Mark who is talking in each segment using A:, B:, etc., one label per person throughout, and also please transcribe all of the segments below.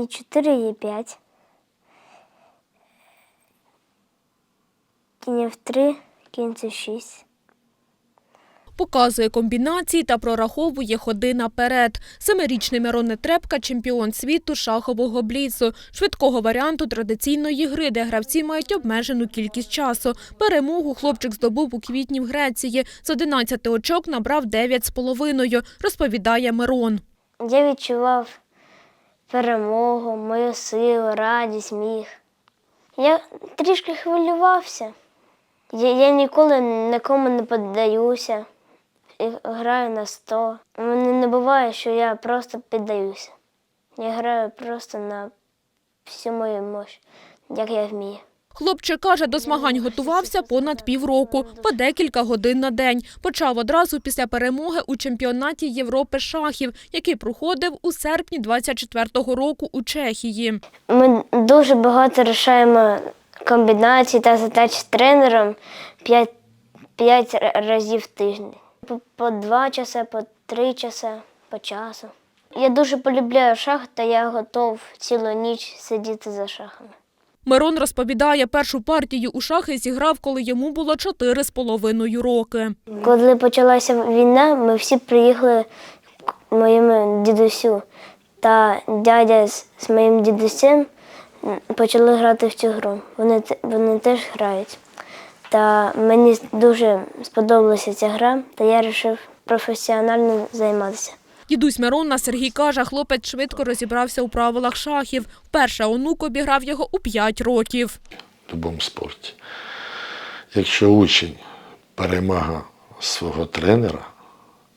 A: і 4 і 5. Кінь 3, кінь це 6.
B: Показує комбінації та прораховує ходи наперед. Семирічний Мирон Нетребка – чемпіон світу шахового бліцу, швидкого варіанту традиційної гри, де гравці мають обмежену кількість часу. Перемогу хлопчик здобув у квітні в Греції. З 11 очок набрав 9,5, розповідає Мирон.
A: Я відчував перемогу, мою силу, радість, міх. Я трішки хвилювався. Я, я ніколи нікому не піддаюся граю на 100. У мене не буває, що я просто піддаюся. Я граю просто на всю мою мощь, як я вмію.
B: Хлопчик каже, до змагань готувався понад півроку, по декілька годин на день. Почав одразу після перемоги у чемпіонаті Європи шахів, який проходив у серпні 24-го року у Чехії.
A: Ми дуже багато рішаємо комбінацій та задач з тренером 5, 5 разів в тиждень. По, по 2 часа, по 3 часа, по часу. Я дуже полюбляю шах, та я готов цілу ніч сидіти за шахами.
B: Мирон розповідає, першу партію у шахи зіграв, коли йому було чотири з половиною роки.
A: Коли почалася війна, ми всі приїхали к моєму дідусю. Та дядя з, з моїм дідусем почали грати в цю гру. Вони, вони теж грають. Та мені дуже сподобалася ця гра, та я вирішив професіонально займатися.
B: Дідусь Мирона Сергій каже, хлопець швидко розібрався у правилах шахів. Вперше онук обіграв його у 5 років.
C: в будь-якому спорті. Якщо учень перемага свого тренера,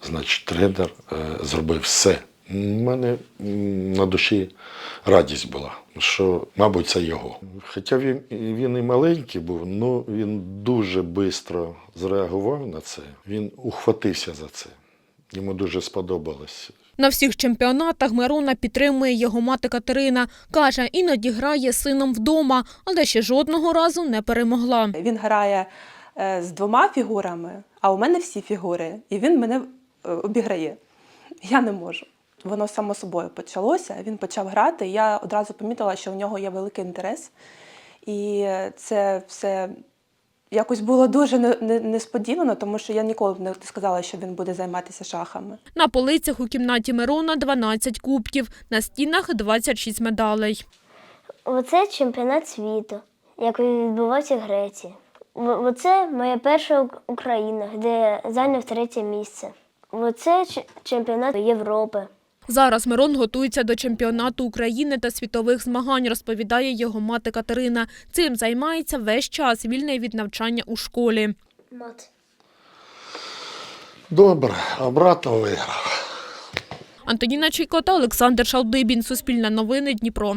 C: значить тренер е, зробив все. У мене на душі радість була, що, мабуть, це його. Хоча він, він і маленький був, але він дуже швидко зреагував на це. Він ухватився за це. Йому дуже сподобалось.
B: На всіх чемпіонатах Мирона підтримує його мати Катерина. Каже, іноді грає з сином вдома, але ще жодного разу не перемогла.
D: Він грає е, з двома фігурами, а у мене всі фігури, і він мене е, обіграє. Я не можу. Воно само собою почалося. Він почав грати. і Я одразу помітила, що в нього є великий інтерес. І це все якось було дуже не- не- несподівано, тому що я ніколи б не сказала, що він буде займатися шахами.
B: На полицях у кімнаті Мирона 12 кубків, на стінах 26 медалей.
A: Оце чемпіонат світу, як він відбувався в Греції. Оце моя перша Україна, де я зайняв третє місце. Оце ч- чемпіонат Європи.
B: Зараз Мирон готується до чемпіонату України та світових змагань, розповідає його мати Катерина. Цим займається весь час, вільний від навчання у школі.
A: Мат.
C: Добре, обратно виграв.
B: Антоніна Чайко та Олександр Шалдибін. Суспільне новини Дніпро.